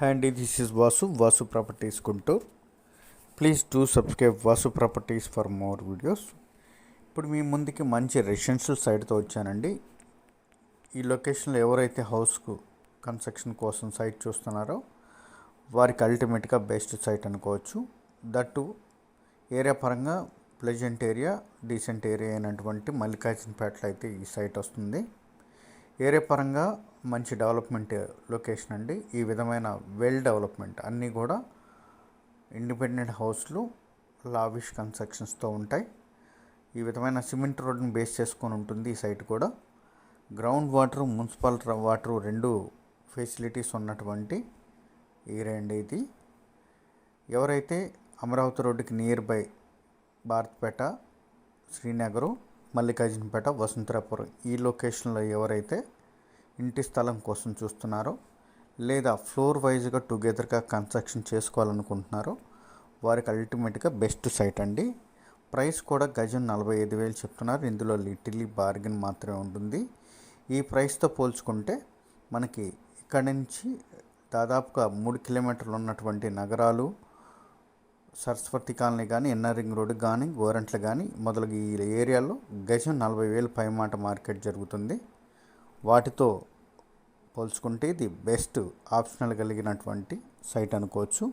Hi this is Vasu Vasu properties Guntur please do subscribe Vasu properties for more videos ఇప్పుడు మీ ముందుకి మంచి residential సైట్తో వచ్చానండి. ఈ లొకేషన్లో ఎవరైతే హౌస్కు కన్స్ట్రక్షన్ కోసం సైట్ చూస్తున్నారో వారికి అల్టిమేట్గా బెస్ట్ సైట్ అనుకోవచ్చు. దట్టు ఏరియా పరంగా ప్లెజెంట్ ఏరియా డీసెంట్ ఏరియా అయినటువంటి మల్లికార్జునపేటలో అయితే ఈ సైట్ వస్తుంది. ఏరియా పరంగా మంచి డెవలప్మెంట్ లొకేషన్ అండి. ఈ విధమైన వెల్ డెవలప్మెంట్ అన్నీ కూడా ఇండిపెండెంట్ హౌస్లు లావిష్ కన్స్ట్రక్షన్స్తో ఉంటాయి. ఈ విధమైన సిమెంట్ రోడ్ని బేస్ చేసుకొని ఉంటుంది ఈ సైట్ కూడా. గ్రౌండ్ వాటర్ మున్సిపల్ వాటర్ రెండు ఫెసిలిటీస్ ఉన్నటువంటి ఏరియా అండి ఇది. ఎవరైతే అమరావతి రోడ్డుకి నియర్ బై భారత్పేట శ్రీనగరు మల్లికార్జునపేట వసుంధరాపురం ఈ లొకేషన్లో ఎవరైతే ఇంటి స్థలం కోసం చూస్తున్నారో లేదా ఫ్లోర్ వైజ్గా టుగెదర్గా కన్స్ట్రక్షన్ చేసుకోవాలనుకుంటున్నారో వారికి అల్టిమేట్గా బెస్ట్ సైట్ అండి. ప్రైస్ కూడా గజం నలభై ఐదు వేలు చెప్తున్నారు. ఇందులో లిటిల్లీ బార్గెన్ మాత్రమే ఉంటుంది. ఈ ప్రైస్తో పోల్చుకుంటే మనకి ఇక్కడ నుంచి దాదాపుగా మూడు కిలోమీటర్లు ఉన్నటువంటి నగరాలు సరస్వతి కాలనీ కానీ ఎన్ఆర్ రింగ్ రోడ్ కానీ గోరంట్లు కానీ మొదలగు ఈ ఏరియాలో గజం నలభై వేలు పైమాట మార్కెట్ జరుగుతుంది. వాటితో పోల్చుకుంటే ఇది బెస్ట్ ఆప్షనల్ కలిగినటువంటి సైట్ అనుకోవచ్చు.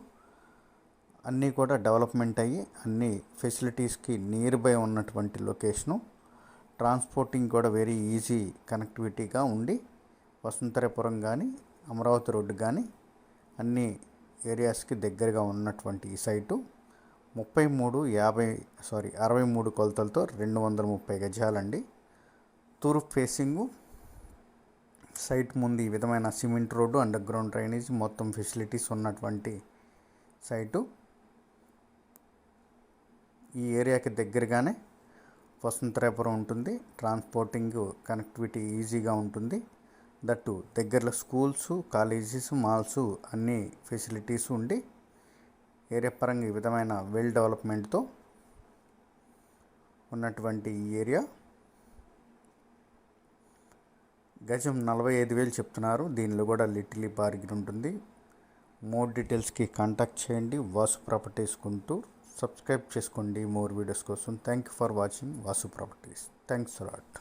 అన్నీ కూడా డెవలప్మెంట్ అయ్యి అన్ని ఫెసిలిటీస్కి నియర్ బై ఉన్నటువంటి లొకేషను. ట్రాన్స్పోర్టింగ్ కూడా వెరీ ఈజీ కనెక్టివిటీగా ఉండి వసంతరపురం కానీ అమరావతి రోడ్డు కానీ అన్ని ఏరియాస్కి దగ్గరగా ఉన్నటువంటి ఈ సైటు. ముప్పై మూడు యాభై సారీ అరవై మూడు కొలతలతో రెండు వందల ముప్పై గజాలండి. తూర్పు ఫేసింగు సైట్ ముందు ఈ విధమైన cement road under ground drainage మొత్తం ఫెసిలిటీస్ ఉన్నటువంటి సైటు. ఈ ఏరియాకి దగ్గరగానే వసంతరాపురం ఉంటుంది. ట్రాన్స్పోర్టింగ్ కనెక్టివిటీ ఈజీగా ఉంటుంది. దట్టు దగ్గరలో స్కూల్స్ కాలేజెస్ మాల్స్ అన్ని ఫెసిలిటీస్ ఉండి ఏరియా పరంగా ఈ విధమైన వెల్ డెవలప్మెంట్తో ఉన్నటువంటి ఈ ఏరియా. గజం నలభై ఐదు వేలు చెప్తున్నారు. దీనిలో కూడా లిటిలీ బార్గిన్ ఉంటుంది. మోర్ డీటెయిల్స్కి కాంటాక్ట్ చేయండి. వాసు ప్రాపర్టీస్ గుంటూరు సబ్స్క్రైబ్ చేసుకోండి. మోర్ వీడియోస్ కోసం thank you for watching Vasu properties. Thanks lot